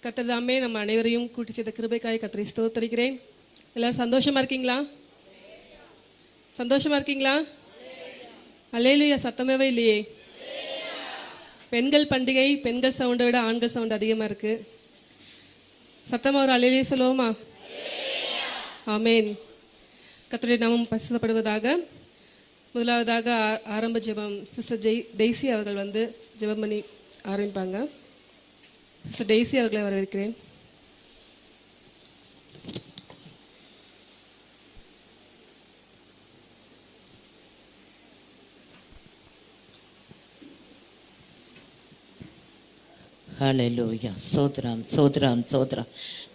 கர்த்தர் நம்ம அனைவரையும் கூட்டி செய்த கிருபைக்காய் கத்தரை ஸ்தோத்தரிக்கிறேன். எல்லாரும் சந்தோஷமா இருக்கீங்களா? சந்தோஷமா இருக்கீங்களா? அலேலுயா சத்தமேவே இல்லையே. பெண்கள் பண்டிகை பெண்கள் சவுண்டை விட ஆண்கள் சவுண்ட் அதிகமாக இருக்கு. சத்தமாக ஒரு அலையிலே சொல்லுவோமா? ஆமேன். கத்தருடைய நாமம் பரிசுதப்படுவதாக முதலாவதாக ஆ- ஆரம்ப ஜெபம் சிஸ்டர் ஜெய் டெய்சி அவர்கள் வந்து ஜெபம் பண்ணி ஆரம்பிப்பாங்க. சிஸ்டர் டெய்ஸி அவர்களை வரவேற்கிறேன். லோயா சோத்ராம் சோத்ராம் சோத்ராம்.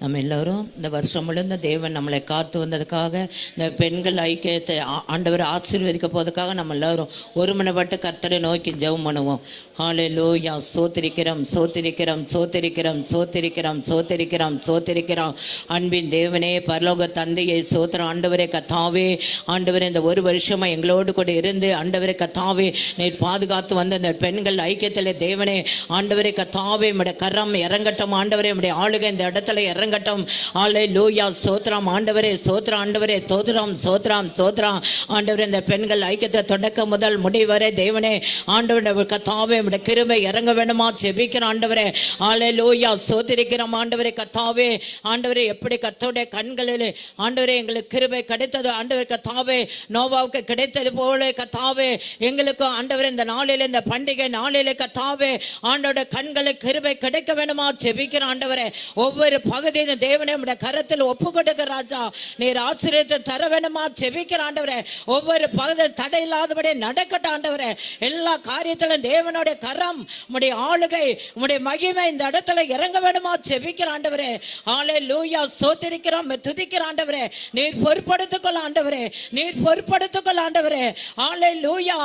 நம்ம எல்லோரும் இந்த வருஷம் முழுந்த தேவன் நம்மளை காத்து வந்ததுக்காக இந்த பெண்கள் ஐக்கியத்தை ஆ- ஆண்டவர் ஆசீர்வதிக்க போவதுக்காக நம்ம எல்லோரும் ஒருமனப்பட்டு கர்த்தரை நோக்கி ஜெபம் பண்ணுவோம். ஹalleluya சோத்திரிக்கிறோம் சோத்திரிக்கிறோம் சோத்திரிக்கிறோம் சோத்திரிக்கிறோம் சோத்திரிக்கிறோம் சோத்திரிக்கிறோம். அன்பின் தேவனே பரலோக தந்தையை சோத்திரம் ஆண்டவரே கத்தாவே ஆண்டவரே இந்த ஒரு வருஷமா எங்களோடு கூட இருந்து ஆண்டவரே கத்தாவே நீர் பாதுகாத்து வந்த இந்த பெண்கள் ஐக்கியத்தில் தேவனே ஆண்டவரே கத்தாவே நம்முடைய கரம் இறங்கட்டும் ஆண்டவரே. நம்முடைய ஆளுகை இந்த இடத்துல இறங்க இறங்கட்டும் ஆலை லூயா சோத்ராம் ஆண்டவரே சோத்ரா ஆண்டவரே சோத்ராம் சோத்ராம் சோத்ராம் ஆண்டவரே இந்த பெண்கள் ஐக்கியத்தை தொடக்க முதல் முடிவரை தேவனே ஆண்டவரே கத்தாவே உடைய கிருபை இறங்க வேண்டுமா? ஜெபிக்கிற ஆண்டவரே. ஆலை லூயா சோத்திரிக்கிறோம் ஆண்டவரே கத்தாவே. ஆண்டவரே எப்படி கத்தோடைய கண்களில் ஆண்டவரே எங்களுக்கு கிருபை கிடைத்தது. ஆண்டவர் கத்தாவே. நோவாவுக்கு கிடைத்தது போல கத்தாவே. எங்களுக்கும் ஆண்டவர் இந்த நாளில் இந்த பண்டிகை நாளில் கத்தாவே. ஆண்டோட கண்களுக்கு கிருபை கிடைக்க வேண்டுமா? ஜெபிக்கிற ஆண்டவரே. ஒவ்வொரு பகுதி பகுதியும் தேவனே உடைய கரத்தில் ஒப்பு கொடுக்க ராஜா. நீர் ஆசிரியத்தை தர வேணுமா செபிக்கிற ஆண்டவரே ஒவ்வொரு பகுதி தடை இல்லாதபடி நடக்கட்ட ஆண்டவரே. எல்லா காரியத்திலும் தேவனுடைய கரம் உடைய ஆளுகை உடைய மகிமை இந்த இடத்துல இறங்க வேணுமா செபிக்கிற ஆண்டவரே. ஆளே லூயா சோத்திரிக்கிறோம் துதிக்கிற ஆண்டவரே. நீர் பொறுப்படுத்திக் கொள்ள ஆண்டவரே. நீர் பொறுப்படுத்திக் கொள்ள ஆண்டவரே. ஆளே லூயா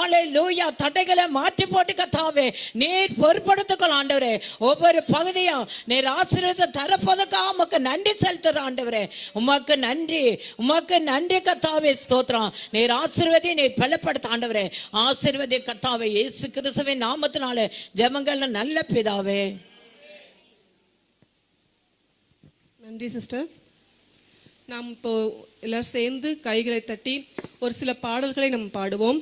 ஆளே லூயா தடைகளை மாற்றி போட்டு கத்தாவே. நீர் பொறுப்படுத்திக் கொள்ள ஆண்டவரே. ஒவ்வொரு பகுதியும் நீர் ஆசிரியத்தை தரப்போ தரப்போதுக்காக உமக்கு நன்றி செலுத்துற ஆண்டவரே. உமக்கு நன்றி. உமக்கு நன்றி கத்தாவே ஸ்தோத்திரம். நீர் ஆசீர்வதி நீர் பலப்படுத்த ஆண்டவரே. ஆசீர்வதி கத்தாவே இயேசு கிறிஸ்துவின் நாமத்தினால ஜெபங்கள்ல நல்ல பிதாவே. நன்றி சிஸ்டர். நாம் இப்போ எல்லாரும் சேர்ந்து கைகளை தட்டி ஒரு சில பாடல்களை நம்ம பாடுவோம்.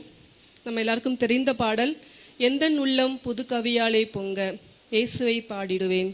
நம்ம எல்லாருக்கும் தெரிந்த பாடல் எந்த உள்ளம் புது கவியாலே பொங்க இயேசுவை பாடிடுவேன்.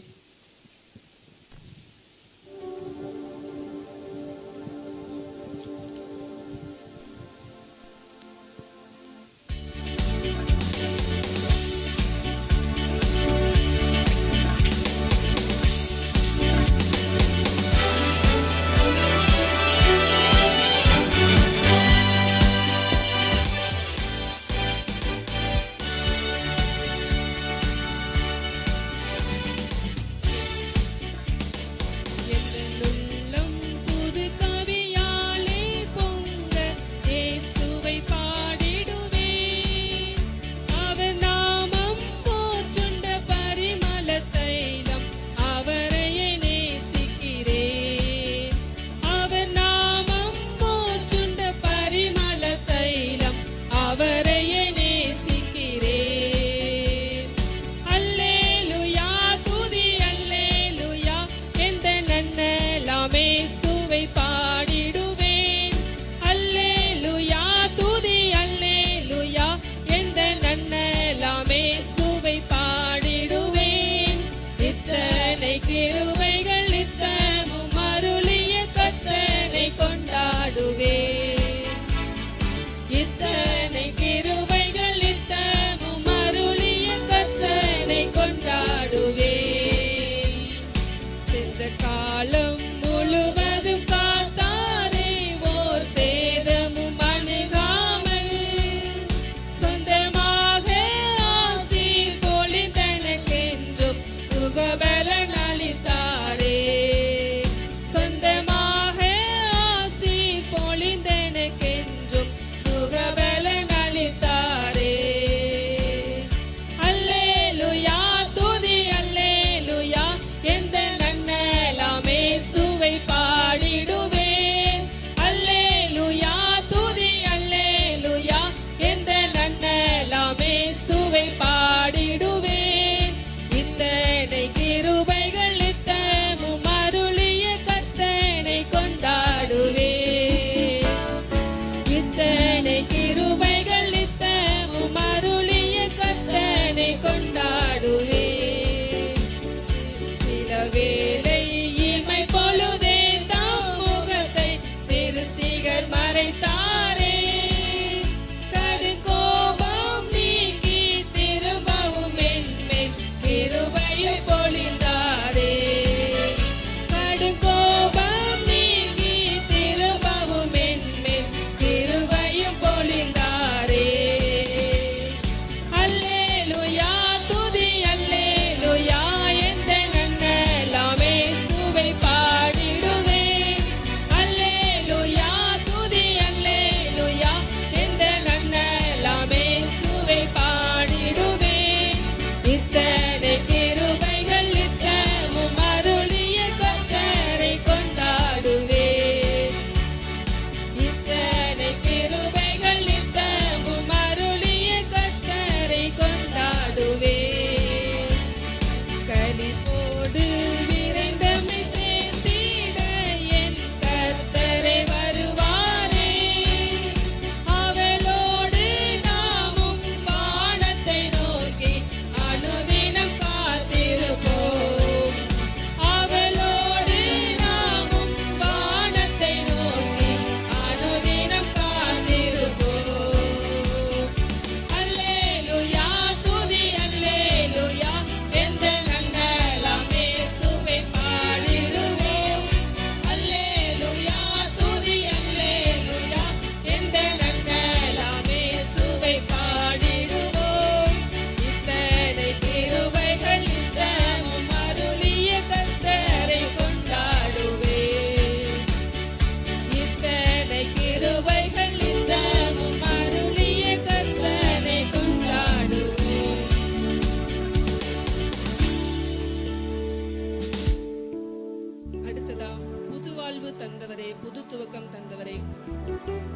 தந்தவரே புது துவக்கம் தந்தவரே.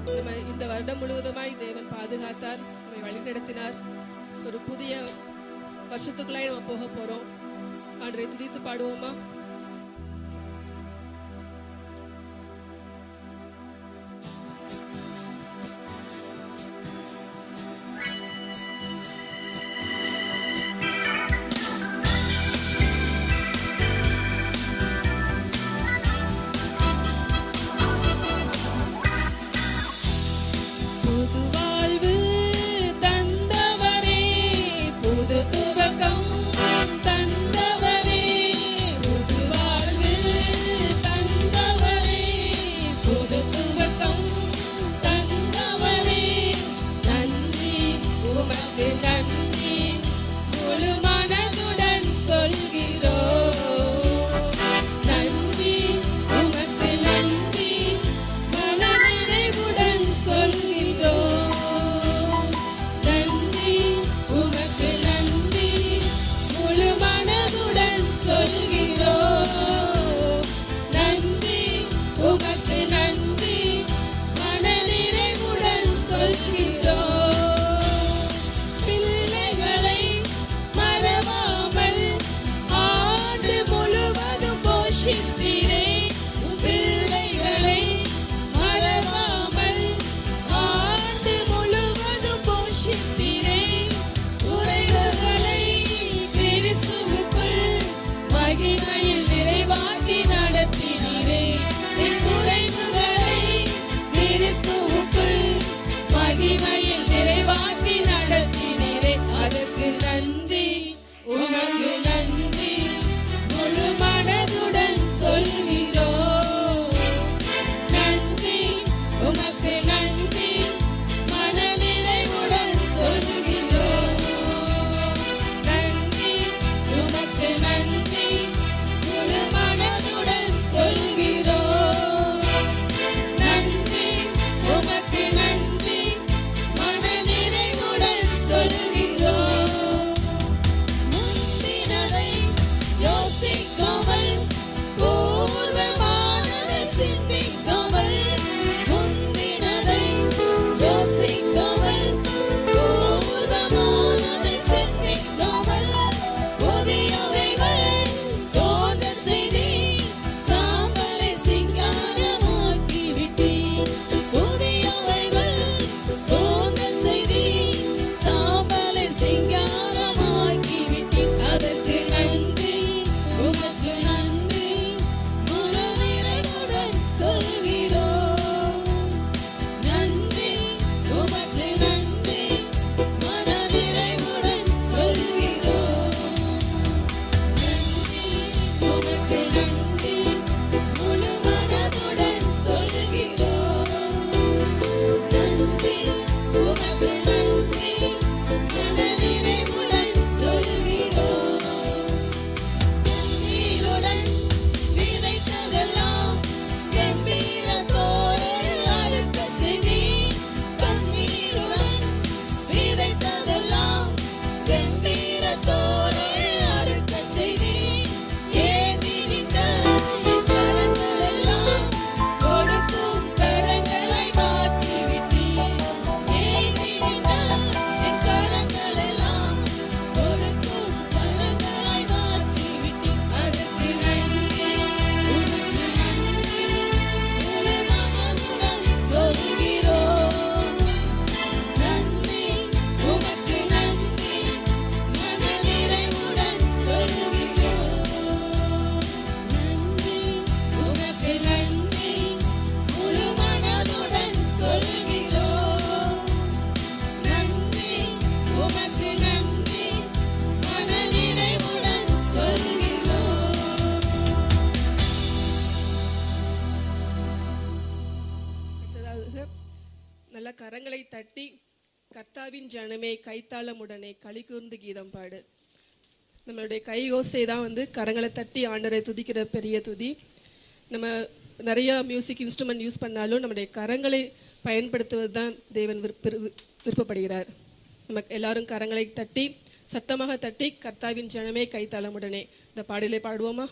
நம்ம இந்த வருடம் முழுவதுமாய் தேவன் பாதுகாத்தார் நம்மை வழிநடத்தினார். ஒரு புதிய வருஷத்துக்குள்ளாய் நம்ம போக போறோம். ஆண்டரை துதித்து பாடுவோமா? மகிமையில் நிறைவாக்கி நடத்தினீரே. என் குறைவுகளை கிறிஸ்துவுக்குள் மகிமையில் நிறைவாக்கி நடத்தினீரே. அதற்கு நன்றி. உனக்கு நன்றி. கர்த்தாவின் ஜனமே கைத்தாளமுடனே களி கூர்ந்து கீதம் பாடு. நம்மளுடைய கை ஓசை தான் வந்து கரங்களை தட்டி ஆண்டரை துதிக்கிற பெரிய துதி. நம்ம நிறைய மியூசிக் இன்ஸ்ட்ருமெண்ட் யூஸ் பண்ணாலும் நம்முடைய கரங்களை பயன்படுத்துவது தான் தேவன் விருப்ப விருப்பப்படுகிறார். நம்ம எல்லாரும் கரங்களை தட்டி சத்தமாக தட்டி கர்த்தாவின் ஜனமே கைத்தாளமுடனே இந்த பாடலை பாடுவோமா?